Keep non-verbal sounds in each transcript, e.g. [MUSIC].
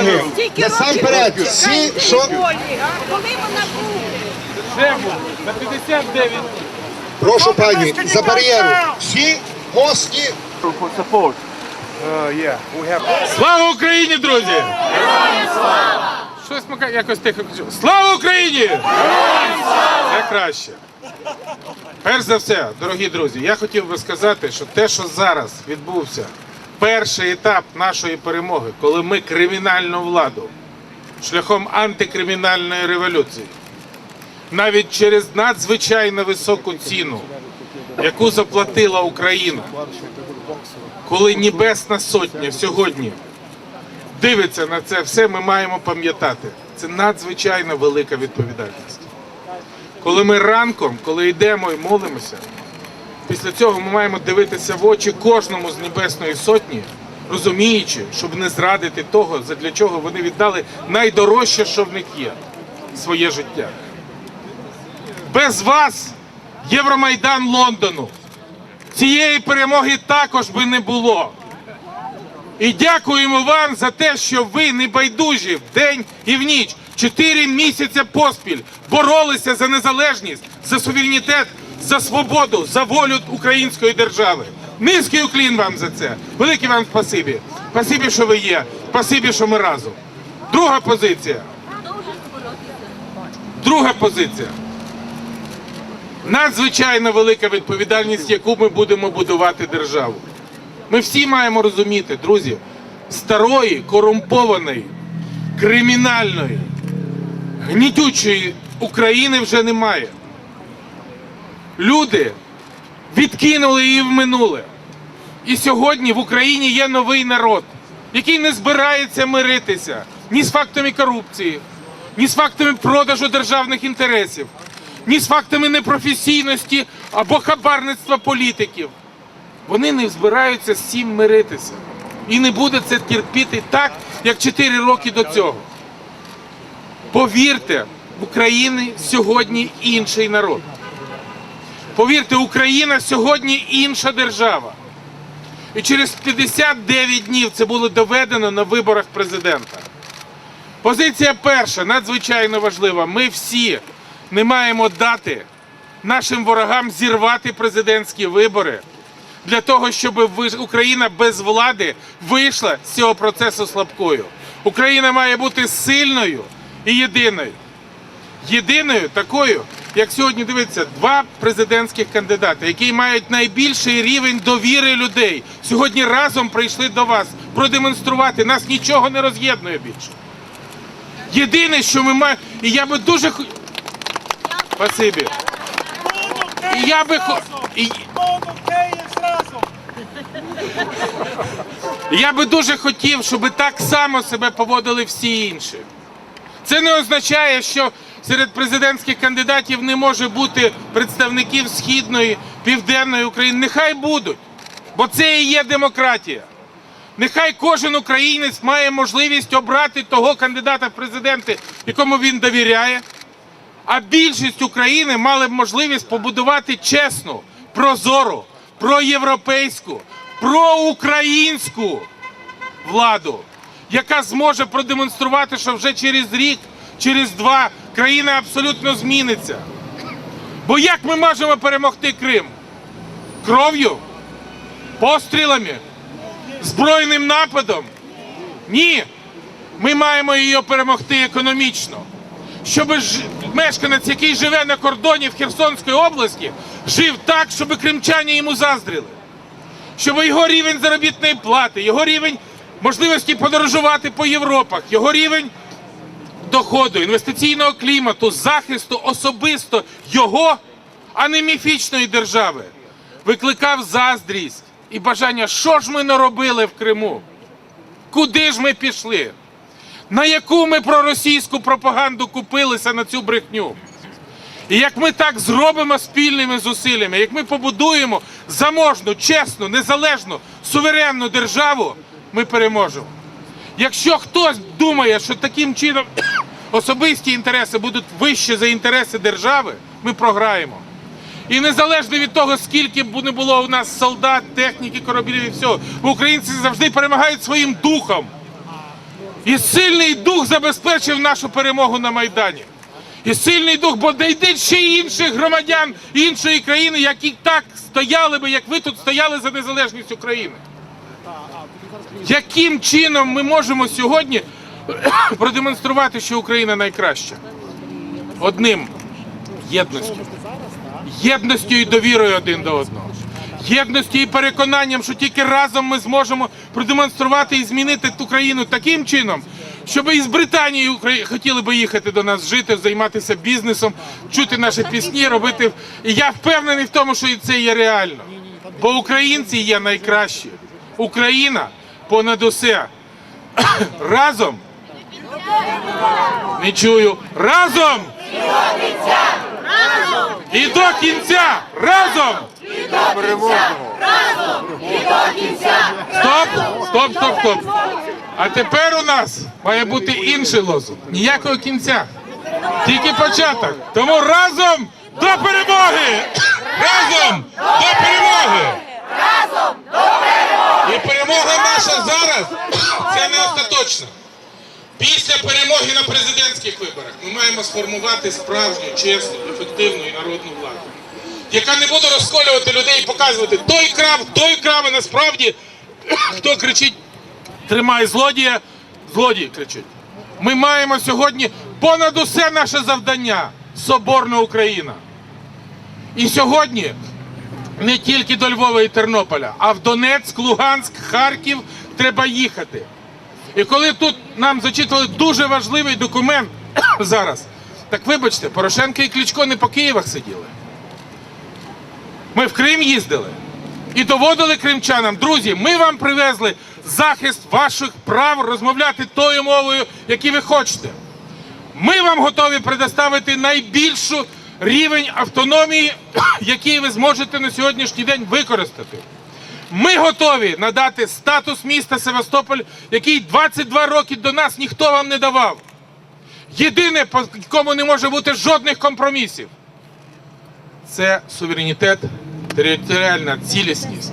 уваги. Насамперед, всі, що Коли вона буде? На 59. прошу пані за бар'єру. Всі мостні Слава Україні, друзі! Щось ми якось тихо кажу. Слава Україні! Це краще. Перш за все, дорогі друзі, я хотів би сказати, що те, що зараз відбувся, перший етап нашої перемоги, коли ми кримінальну владу шляхом антикримінальної революції, навіть через надзвичайно високу ціну, яку заплатила Україна, коли Небесна Сотня сьогодні дивиться на це все, ми маємо пам'ятати. Це надзвичайно велика відповідальність. Коли ми ранком, коли йдемо і молимося, після цього ми маємо дивитися в очі кожному з Небесної Сотні, розуміючи, щоб не зрадити того, для чого вони віддали найдорожче, що в них є своє життя. Без вас Євромайдан Лондону цієї перемоги також би не було. І дякуємо вам за те, що ви не байдужі вдень і в ніч. Чотири місяці поспіль боролися за незалежність, за суверенітет, за свободу, за волю української держави. Низький уклін вам за це. Велике вам спасибі. Спасибі, що ви є. Спасибі, що ми разом. Друга позиція. Друга позиція. Надзвичайно велика відповідальність, яку ми будемо будувати державу. Ми всі маємо розуміти, друзі, старої, корумпованої, кримінальної, гнітючої України вже немає. Люди відкинули її в минуле. І сьогодні в Україні є новий народ, який не збирається миритися ні з фактами корупції, ні з фактами продажу державних інтересів, ні з фактами непрофесійності або хабарництва політиків. Вони не збираються з цим миритися. І не буде це терпіти так, як 4 роки до цього. Повірте, в Україні сьогодні інший народ. Повірте, Україна сьогодні інша держава. І через 59 днів це було доведено на виборах президента. Позиція перша надзвичайно важлива. Ми всі не маємо дати нашим ворогам зірвати президентські вибори для того, щоб Україна без влади вийшла з цього процесу слабкою. Україна має бути сильною і єдиною. Єдиною такою, як сьогодні дивиться, два президентських кандидати, які мають найбільший рівень довіри людей, сьогодні разом прийшли до вас продемонструвати. Нас нічого не роз'єднує більше. Єдине, що ми маємо, і я би дуже Спасибі. І я би і... Я би дуже хотів, щоб так само себе поводили всі інші. Це не означає, що серед президентських кандидатів не може бути представників східної, південної України. Нехай будуть, бо це і є демократія. Нехай кожен українець має можливість обрати того кандидата в президенти, якому він довіряє. А більшість України мали б можливість побудувати чесну, прозору, проєвропейську, проукраїнську владу, яка зможе продемонструвати, що вже через рік, через два країна абсолютно зміниться. Бо як ми можемо перемогти Крим? Кров'ю? Пострілами? Збройним нападом? Ні. Ми маємо її перемогти економічно. Щоб ж мешканець, який живе на кордоні в Херсонської області, жив так, щоб кримчані йому заздрили. Щоб його рівень заробітної плати, його рівень можливості подорожувати по Європах, його рівень доходу, інвестиційного клімату, захисту особисто його, а не міфічної держави, викликав заздрість і бажання, що ж ми наробили в Криму? Куди ж ми пішли? На яку ми проросійську пропаганду купилися на цю брехню? І як ми так зробимо спільними зусиллями, як ми побудуємо заможну, чесну, незалежну, суверенну державу, ми переможемо. Якщо хтось думає, що таким чином особисті інтереси будуть вищі за інтереси держави, ми програємо. І незалежно від того, скільки б не було у нас солдат, техніки, кораблів і всього, українці завжди перемагають своїм духом. І сильний дух забезпечив нашу перемогу на Майдані. І сильний дух, бо знайдіть ще інших громадян іншої країни, які так стояли би, як ви тут стояли за незалежність України. Яким чином ми можемо сьогодні продемонструвати, що Україна найкраща? Одним єдністю. Єдністю і довірою один до одного. Єдністю і переконанням, що тільки разом ми зможемо продемонструвати і змінити ту країну таким чином, щоб із Британії хотіли би їхати до нас жити, займатися бізнесом, чути наші пісні, робити. І я впевнений в тому, що і це є реально. Бо українці є найкращі. Україна понад усе. [COUGHS] Разом. Не чую. Разом! І до кінця! Разом! до перемоги, разом і до кінця. Стоп! Стоп, стоп, стоп! А тепер у нас має бути інший лозунг. Ніякого кінця. Тільки початок. Тому разом до перемоги! Разом до перемоги! Разом до перемоги! І перемога наша зараз це не остаточна. Перемоги на президентських виборах ми маємо сформувати справжню, чесну, ефективну і народну владу, яка не буде розколювати людей і показувати той крав, той крав, і насправді хто кричить тримай злодія, злодій кричить. Ми маємо сьогодні понад усе наше завдання соборна Україна. І сьогодні не тільки до Львова і Тернополя, а в Донецьк, Луганськ, Харків треба їхати. І коли тут нам зачитували дуже важливий документ [COUGHS] зараз, так вибачте, Порошенко і Кличко не по Києвах сиділи. Ми в Крим їздили і доводили кримчанам, друзі, ми вам привезли захист ваших прав розмовляти тою мовою, яку ви хочете. Ми вам готові предоставити найбільшу рівень автономії, [COUGHS] який ви зможете на сьогоднішній день використати. Ми готові надати статус міста Севастополь, який 22 роки до нас ніхто вам не давав. Єдине, по якому не може бути жодних компромісів, це суверенітет, територіальна цілісність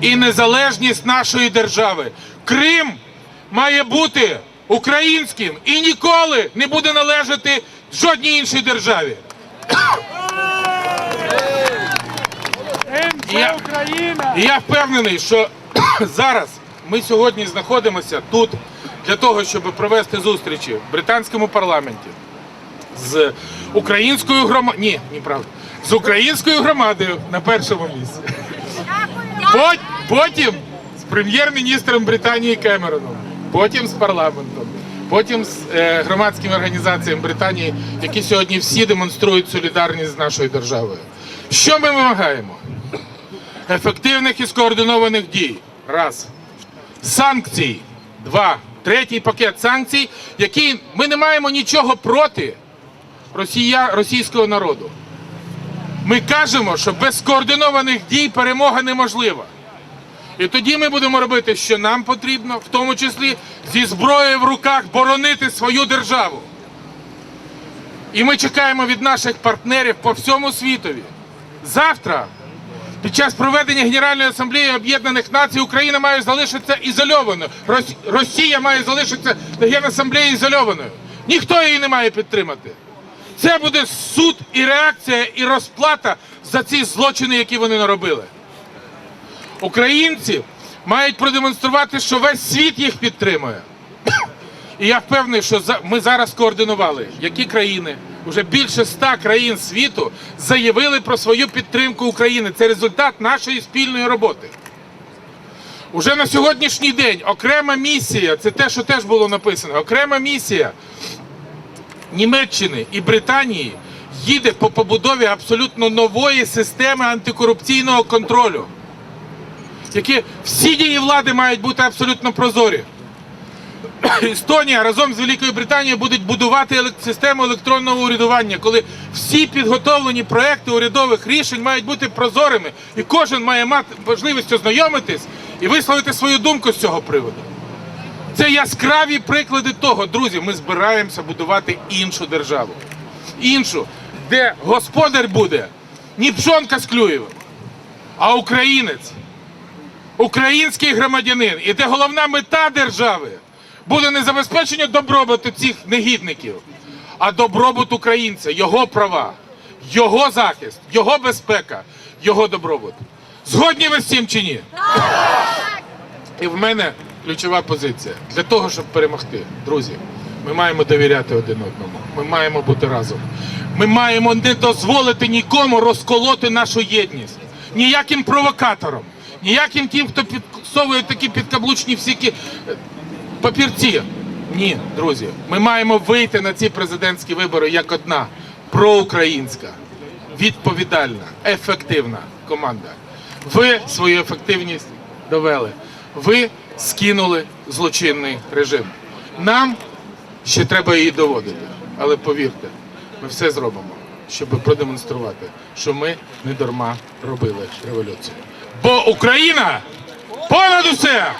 і незалежність нашої держави. Крим має бути українським і ніколи не буде належати жодній іншій державі. І я, і я впевнений, що [CLEARS THROAT] зараз ми сьогодні знаходимося тут для того, щоб провести зустрічі в британському парламенті з українською громадою. Ні, неправда. З українською громадою на першому місці. Пот- Потім з прем'єр-міністром Британії Кемероном, потім з парламентом, потім з е, громадськими організаціями Британії, які сьогодні всі демонструють солідарність з нашою державою. Що ми вимагаємо? Ефективних і скоординованих дій. Раз. Санкцій. Два. Третій пакет санкцій, який ми не маємо нічого проти росія, російського народу. Ми кажемо, що без скоординованих дій перемога неможлива. І тоді ми будемо робити, що нам потрібно, в тому числі зі зброєю в руках боронити свою державу. І ми чекаємо від наших партнерів по всьому світові. Завтра, під час проведення Генеральної асамблеї Об'єднаних Націй, Україна має залишитися ізольованою. Росія має залишитися на Генасамблеї ізольованою. Ніхто її не має підтримати. Це буде суд і реакція, і розплата за ці злочини, які вони наробили. Українці мають продемонструвати, що весь світ їх підтримує. [COUGHS] І я впевнений, що ми зараз координували, які країни, вже більше ста країн світу заявили про свою підтримку України. Це результат нашої спільної роботи. Уже на сьогоднішній день окрема місія, це те, що теж було написано, окрема місія Німеччини і Британії їде по побудові абсолютно нової системи антикорупційного контролю, які всі дії влади мають бути абсолютно прозорі. [COUGHS] Естонія разом з Великою Британією будуть будувати систему електронного урядування, коли всі підготовлені проекти урядових рішень мають бути прозорими, і кожен має мати можливість ознайомитись і висловити свою думку з цього приводу. Це яскраві приклади того, друзі. Ми збираємося будувати іншу державу. Іншу, де господар буде не пшонка з Клюєвим, а українець, український громадянин. І де головна мета держави буде не забезпечення добробуту цих негідників, а добробут українця, його права, його захист, його безпека, його добробут. Згодні ви з цим чи ні? І в мене ключова позиція для того, щоб перемогти, друзі. Ми маємо довіряти один одному. Ми маємо бути разом. Ми маємо не дозволити нікому розколоти нашу єдність. Ніяким провокатором, ніяким тим, хто підсовує такі підкаблучні всікі е, папірці. Ні, друзі, ми маємо вийти на ці президентські вибори як одна проукраїнська, відповідальна, ефективна команда. Ви свою ефективність довели. Ви скинули злочинний режим. Нам ще треба її доводити. Але повірте, ми все зробимо, щоб продемонструвати, що ми не дарма робили революцію. Бо Україна понад усе!